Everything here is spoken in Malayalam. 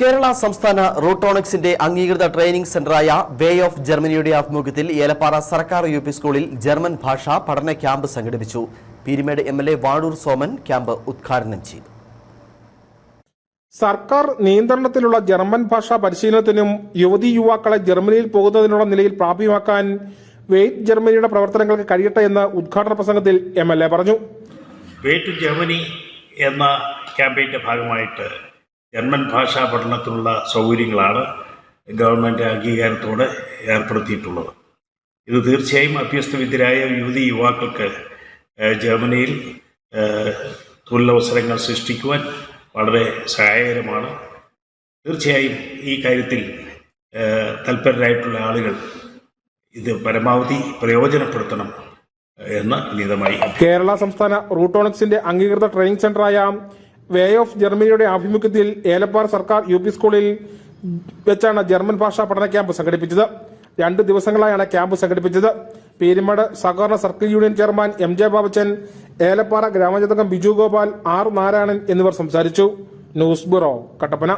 കേരള സംസ്ഥാന റൂട്ടോണിക്സിന്റെ അംഗീകൃത ട്രെയിനിംഗ് സെന്ററായ വേ ഓഫ് ജർമ്മനിയുടെ ആഭിമുഖ്യത്തിൽ ഏലപ്പാറ സർക്കാർ യു പി സ്കൂളിൽ ജർമ്മൻ ഭാഷ പഠന ക്യാമ്പ് സംഘടിപ്പിച്ചു. Peermade M L A Vazhoor Soman camp ഉദ്ഘാടനം ചെയ്തു. സർക്കാർ നിയന്ത്രണത്തിലുള്ള ജർമ്മൻ ഭാഷാ പരിശീലനത്തിനും യുവതി യുവാക്കളെ ജർമ്മനിയിൽ പോകുന്നതിനുള്ള നിലയിൽ പ്രാപ്യമാക്കാൻ വെയ്റ്റ് ജർമ്മനിയുടെ പ്രവർത്തനങ്ങൾക്ക് കഴിയട്ടെ എന്ന് ഉദ്ഘാടന പ്രസംഗത്തിൽ എം എൽ എ പറഞ്ഞു. വേ ടു ജർമ്മനി എന്ന ക്യാമ്പയിന്റെ ഭാഗമായിട്ട് ജർമ്മൻ ഭാഷാ പഠനത്തിനുള്ള സൗകര്യങ്ങളാണ് ഗവൺമെന്റ് അംഗീകാരത്തോടെ ഏർപ്പെടുത്തിയിട്ടുള്ളത്. ഇത് തീർച്ചയായും അഭ്യസ്തവിദ്യരായ യുവതി യുവാക്കൾക്ക് ജർമ്മനിയിൽ തൊഴിലവസരങ്ങൾ സൃഷ്ടിക്കുവാൻ വളരെ സഹായകരമാണ്. തീർച്ചയായും ഈ കാര്യത്തിൽ തൽപരരായിട്ടുള്ള ആളുകൾ ഇത് പരമാവധി പ്രയോജനപ്പെടുത്തണം എന്ന് വിനീതമായി കേരള സംസ്ഥാന റൂട്ടോണിക്സിന്റെ അംഗീകൃത ട്രെയിനിങ് സെന്ററായ വേ ഓഫ് ജർമ്മനിയുടെ ആഭിമുഖ്യത്തിൽ ഏലപ്പാർ സർക്കാർ യു പി സ്കൂളിൽ വെച്ചാണ് ജർമ്മൻ ഭാഷാ പഠന ക്യാമ്പ് സംഘടിപ്പിച്ചത്. രണ്ട് ദിവസങ്ങളായാണ് ക്യാമ്പ് സംഘടിപ്പിച്ചത്. പേരിമട സഹകരണ circle union chairman M J Babachan Elappara ഗ്രാമജതകം Biju Gopal R Narayanan എന്നിവർ സംസാരിച്ചു. News bureau Kattappana.